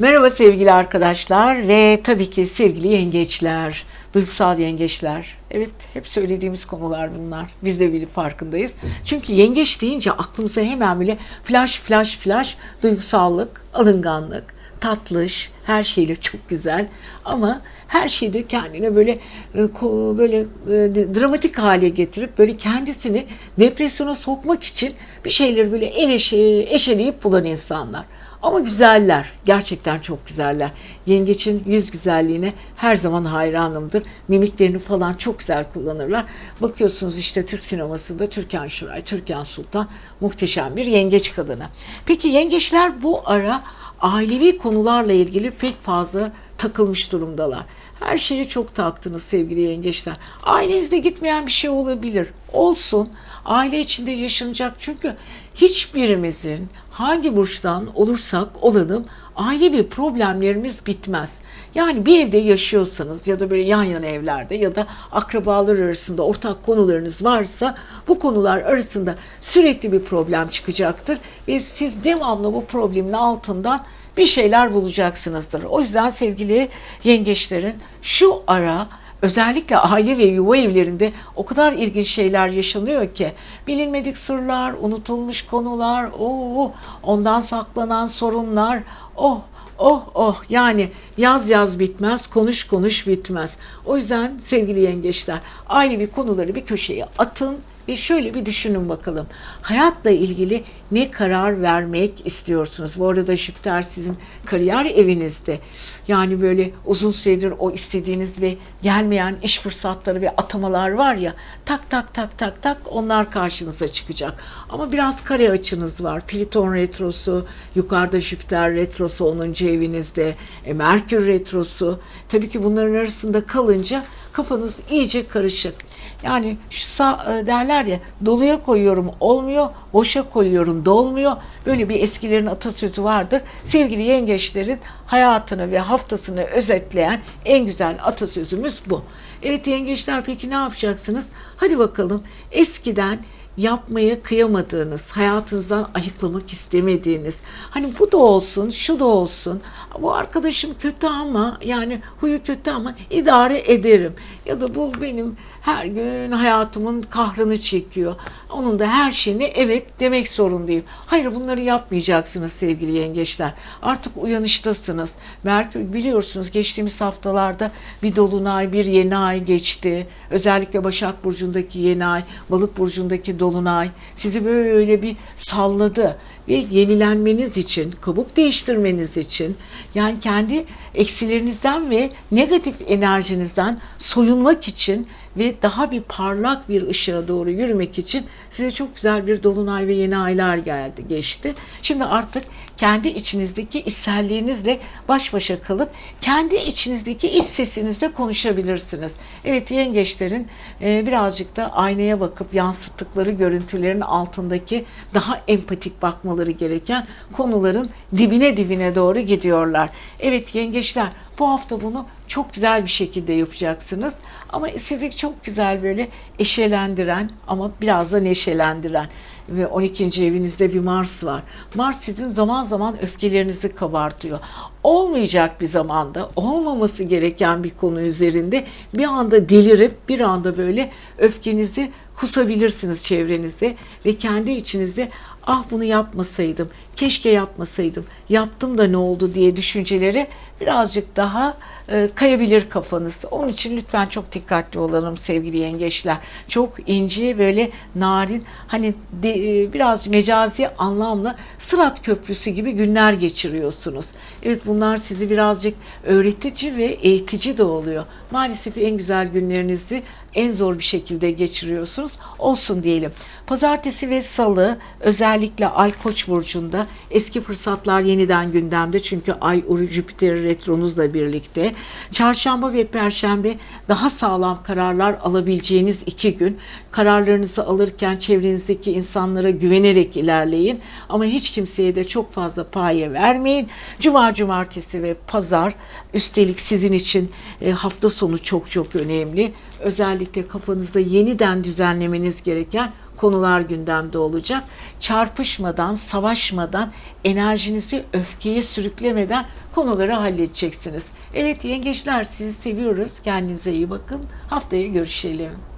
Merhaba sevgili arkadaşlar ve tabii ki sevgili yengeçler, duygusal yengeçler. Evet hep söylediğimiz konular bunlar. Biz de bir farkındayız. Çünkü yengeç deyince aklımıza hemen böyle flash flash flash duygusallık, alınganlık, tatlış, her şeyle çok güzel ama her şeyde kendine böyle e, böyle e, dramatik hale getirip böyle kendisini depresyona sokmak için bir şeyleri böyle el eşe- eşeleyip bulan insanlar. Ama güzeller. Gerçekten çok güzeller. Yengeç'in yüz güzelliğine her zaman hayranımdır. Mimiklerini falan çok güzel kullanırlar. Bakıyorsunuz işte Türk sinemasında Türkan Şoray, Türkan Sultan muhteşem bir yengeç kadını. Peki yengeçler bu ara ailevi konularla ilgili pek fazla takılmış durumdalar. Her şeye çok taktınız sevgili yengeçler. Ailenizde gitmeyen bir şey olabilir. Olsun. Aile içinde yaşanacak çünkü hiçbirimizin hangi burçtan olursak olalım ailevi problemlerimiz bitmez. Yani bir evde yaşıyorsanız ya da böyle yan yana evlerde ya da akrabalar arasında ortak konularınız varsa bu konular arasında sürekli bir problem çıkacaktır ve siz devamlı bu problemin altından bir şeyler bulacaksınızdır. O yüzden sevgili yengeçlerin şu ara özellikle aile ve yuva evlerinde o kadar ilginç şeyler yaşanıyor ki bilinmedik sırlar, unutulmuş konular, o ondan saklanan sorunlar, oh oh oh yani yaz yaz bitmez, konuş konuş bitmez. O yüzden sevgili yengeçler ailevi konuları bir köşeye atın ve şöyle bir düşünün bakalım. Hayatla ilgili ne karar vermek istiyorsunuz? Bu arada Jüpiter sizin kariyer evinizde. Yani böyle uzun süredir o istediğiniz ve gelmeyen iş fırsatları ve atamalar var ya tak tak tak tak tak onlar karşınıza çıkacak. Ama biraz kare açınız var. Plüton retrosu, yukarıda Jüpiter retrosu 10. evinizde, e, Merkür retrosu. Tabii ki bunların arasında kalınca kafanız iyice karışık. Yani şu sağ, e, derler ya doluya koyuyorum olmuyor, boşa koyuyorum dolmuyor. Böyle bir eskilerin atasözü vardır. Sevgili yengeçlerin hayatını ve haftasını özetleyen en güzel atasözümüz bu. Evet yengeçler peki ne yapacaksınız? Hadi bakalım eskiden yapmaya kıyamadığınız, hayatınızdan ayıklamak istemediğiniz, hani bu da olsun, şu da olsun, bu arkadaşım kötü ama yani huyu kötü ama idare ederim. Ya da bu benim her gün hayatımın kahrını çekiyor. Onun da her şeyine evet demek zorundayım. Hayır bunları yapmayacaksınız sevgili yengeçler. Artık uyanıştasınız. Merkür biliyorsunuz geçtiğimiz haftalarda bir dolunay, bir yeni ay geçti. Özellikle Başak Burcu'ndaki yeni ay, Balık Burcu'ndaki dolunay sizi böyle bir salladı ve yenilenmeniz için, kabuk değiştirmeniz için yani kendi eksilerinizden ve negatif enerjinizden soyunmak için ve daha bir parlak bir ışığa doğru yürümek için size çok güzel bir dolunay ve yeni aylar geldi, geçti. Şimdi artık kendi içinizdeki içselliğinizle baş başa kalıp kendi içinizdeki iç sesinizle konuşabilirsiniz. Evet yengeçlerin e, birazcık da aynaya bakıp yansıttıkları görüntülerin altındaki daha empatik bakmaları gereken konuların dibine dibine doğru gidiyorlar. Evet yengeçler bu hafta bunu çok güzel bir şekilde yapacaksınız. Ama sizi çok güzel böyle eşelendiren ama biraz da neşelendiren ve 12. evinizde bir Mars var. Mars sizin zaman zaman öfkelerinizi kabartıyor. Olmayacak bir zamanda, olmaması gereken bir konu üzerinde bir anda delirip bir anda böyle öfkenizi kusabilirsiniz çevrenize ve kendi içinizde ah bunu yapmasaydım, keşke yapmasaydım, yaptım da ne oldu diye düşüncelere birazcık daha e, kayabilir kafanız. Onun için lütfen çok dikkatli olalım sevgili yengeçler. Çok ince böyle narin hani de, e, biraz mecazi anlamla Sırat Köprüsü gibi günler geçiriyorsunuz. Evet bunlar sizi birazcık öğretici ve eğitici de oluyor. Maalesef en güzel günlerinizi en zor bir şekilde geçiriyorsunuz. Olsun diyelim. Pazartesi ve salı özellikle Ay Koç burcunda eski fırsatlar yeniden gündemde. Çünkü Ay Jüpiter retronuzla birlikte. Çarşamba ve perşembe daha sağlam kararlar alabileceğiniz iki gün. Kararlarınızı alırken çevrenizdeki insanlara güvenerek ilerleyin. Ama hiç kimseye de çok fazla paye vermeyin. Cuma, cumartesi ve pazar üstelik sizin için e, hafta sonu çok çok önemli. Özellikle kafanızda yeniden düzenlemeniz gereken konular gündemde olacak. Çarpışmadan, savaşmadan, enerjinizi öfkeye sürüklemeden konuları halledeceksiniz. Evet yengeçler sizi seviyoruz. Kendinize iyi bakın. Haftaya görüşelim.